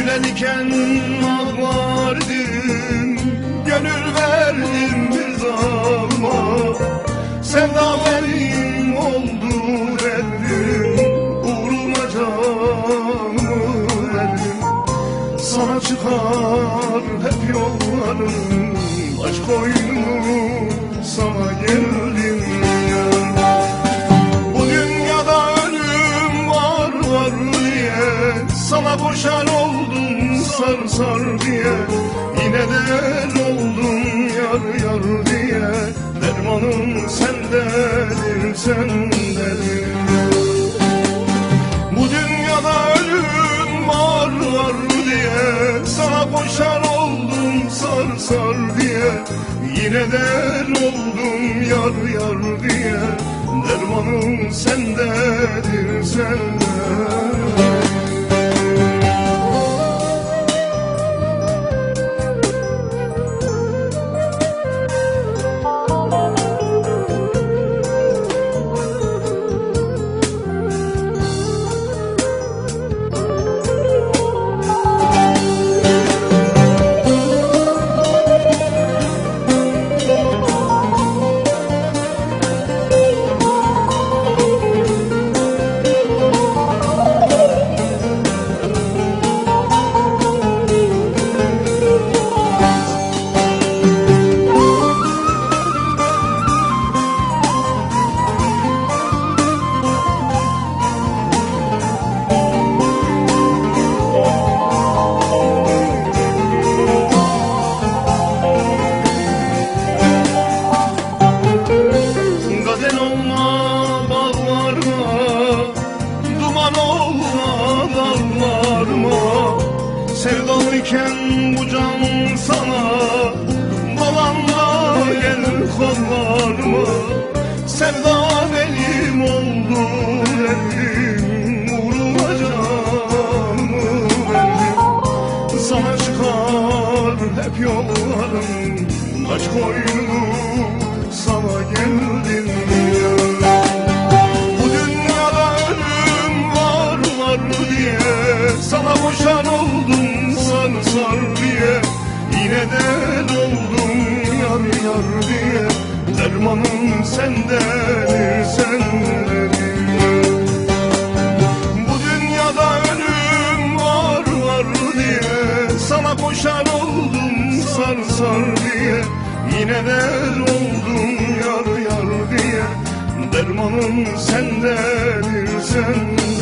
Gülen iken ağlardım Gönül verdim bir zalma Sevda benim oldu derdim Uğruna canımı verdim Sana çıkar hep yollarım Aşk oyunu sana geldim sar diye Yine de oldum yar yar diye. Dermanım sendedir sendedir. Bu dünyada ölüm var var diye. Sana koşan oldum sar sar diye. Yine de oldum yar yar diye. Dermanım sendedir sende Sevdalıyken bu can sana Dolanma gel kollarma Sevda benim oldu verdim Uğruna canımı verdim Sana çıkar hep yollarım Aç koynunu sana geldim. Bu dünyada ölüm var var diye Sana boşan oldum Yine de oldum yar yar diye. Dermanım sendedir sendedir. Bu dünyada ölüm var var diye. Sana koşan oldum sar sar diye. Yine de oldum yar yar diye. Dermanım sendedir. sen